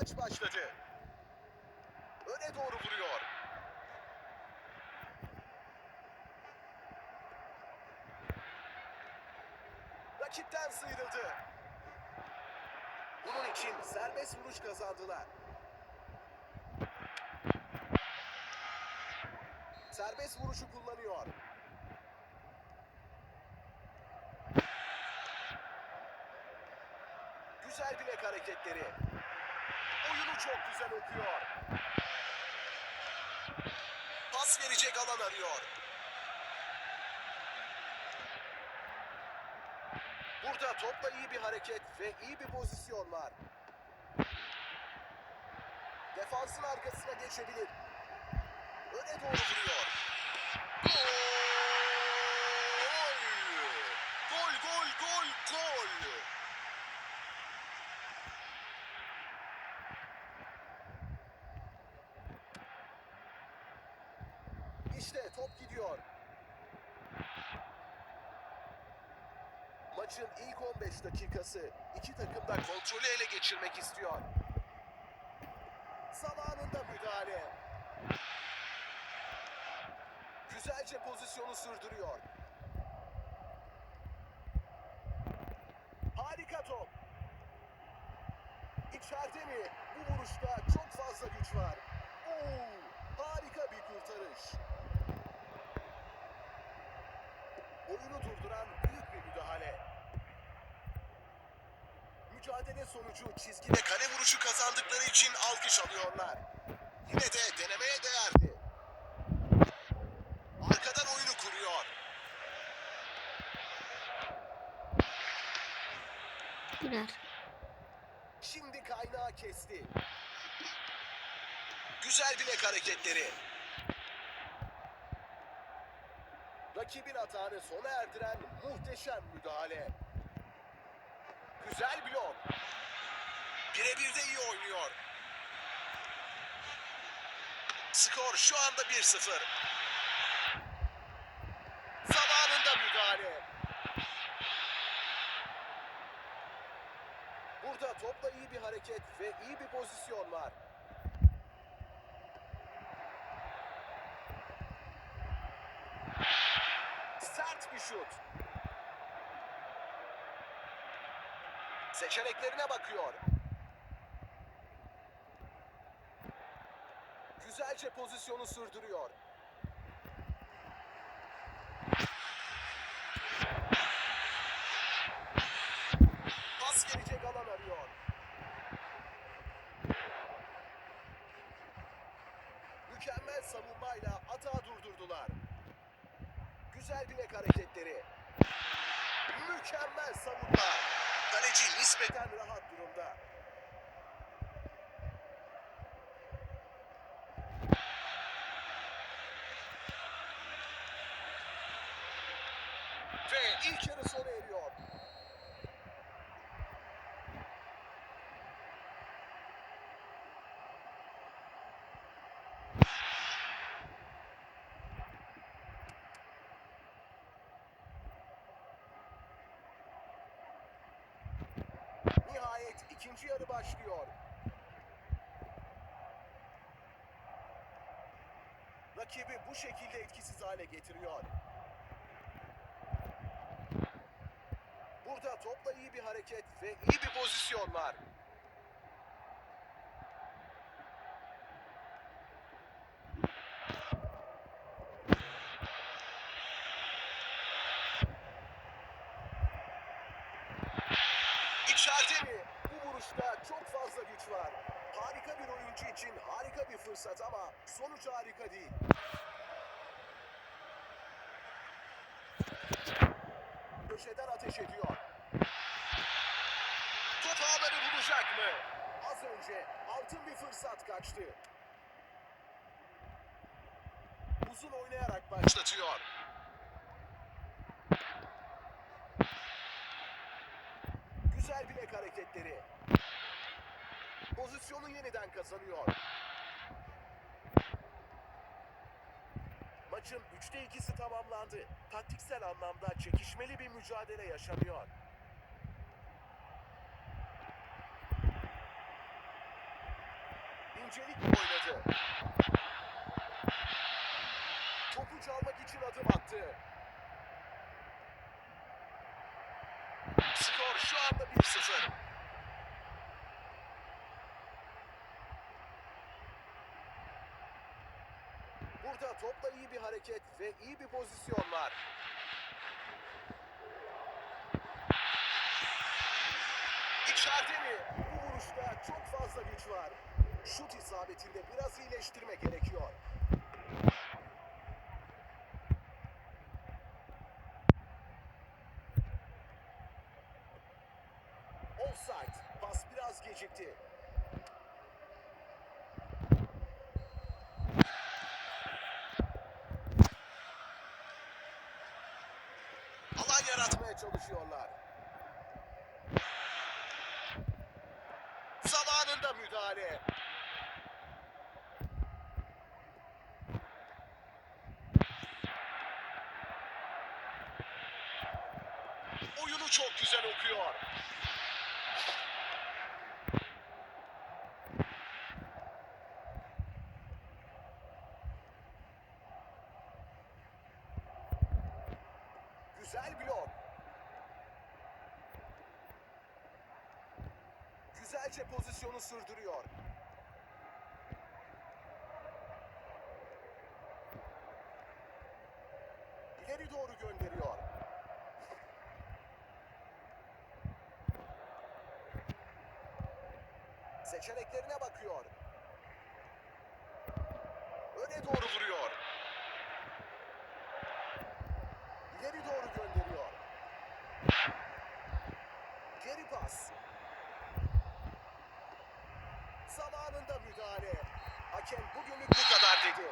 maç başladı. Öne doğru vuruyor. Rakipten sıyrıldı. Bunun için serbest vuruş kazandılar. Serbest vuruşu kullanıyor. Güzel bilek hareketleri. Oyunu çok güzel okuyor. Pas verecek alan arıyor. Burada topla iyi bir hareket ve iyi bir pozisyon var. Defansın arkasına geçebilir. Öne doğru vuruyor. Gol! Gol, gol, gol, gol! İşte top gidiyor. Maçın ilk 15 dakikası iki takım da kontrolü ele geçirmek istiyor. Zamanında müdahale. Güzelce pozisyonu sürdürüyor. Harika top. İçeride mi? Bu vuruşta çok fazla güç var. Oo, harika bir kurtarış. Oyunu durduran büyük bir müdahale. Mücadele sonucu çizgide kale vuruşu kazandıkları için alkış alıyorlar. Yine de denemeye değerdi. Arkadan oyunu kuruyor. Güler. Şimdi kaynağı kesti. Güzel bilek hareketleri. Rakibin atağını sona erdiren muhteşem müdahale. Güzel blok. Birebir de iyi oynuyor. Skor şu anda 1-0. Zamanında müdahale. Burada topla iyi bir hareket ve iyi bir pozisyon var. Sert bir şut. Seçeneklerine bakıyor. Güzelce pozisyonu sürdürüyor. Pas gelecek alan arıyor. Mükemmel savunmayla atağı durdurdular. Güzel bilek hareketleri. Mükemmel savunma. Kaleci nispeten rahat durumda. Ve ilk yarı sona eriyor. Nihayet ikinci yarı başlıyor. Rakibi bu şekilde etkisiz hale getiriyor. Burada topla iyi bir hareket ve iyi bir pozisyon var. İçeride mi? Vuruşta çok fazla güç var. Harika bir oyuncu için harika bir fırsat ama sonuç harika değil. Köşeden ateş ediyor. Top ağları bulacak mı? Az önce altın bir fırsat kaçtı. Uzun oynayarak başlatıyor. Güzel bilek hareketleri. Pozisyonu yeniden kazanıyor. Maçın 3'te 2'si tamamlandı. Taktiksel anlamda çekişmeli bir mücadele yaşanıyor. incelik oynadı. Topu çalmak için adım attı. Skor şu anda 1-0. Burada topla iyi bir hareket ve iyi bir pozisyon var. İçeride mi? Bu vuruşta çok fazla güç var. Şut isabetinde biraz iyileştirme gerekiyor. Offside. Pas biraz gecikti. Alan yaratmaya çalışıyorlar. Zamanında müdahale. Oyunu çok güzel okuyor. Güzel blok. Güzelce pozisyonu sürdürüyor. İleri doğru gönderiyor. Seçeneklerine bakıyor. Öne doğru vuruyor. zamanında müdahale. Hakem bugünlük bu kadar dedi.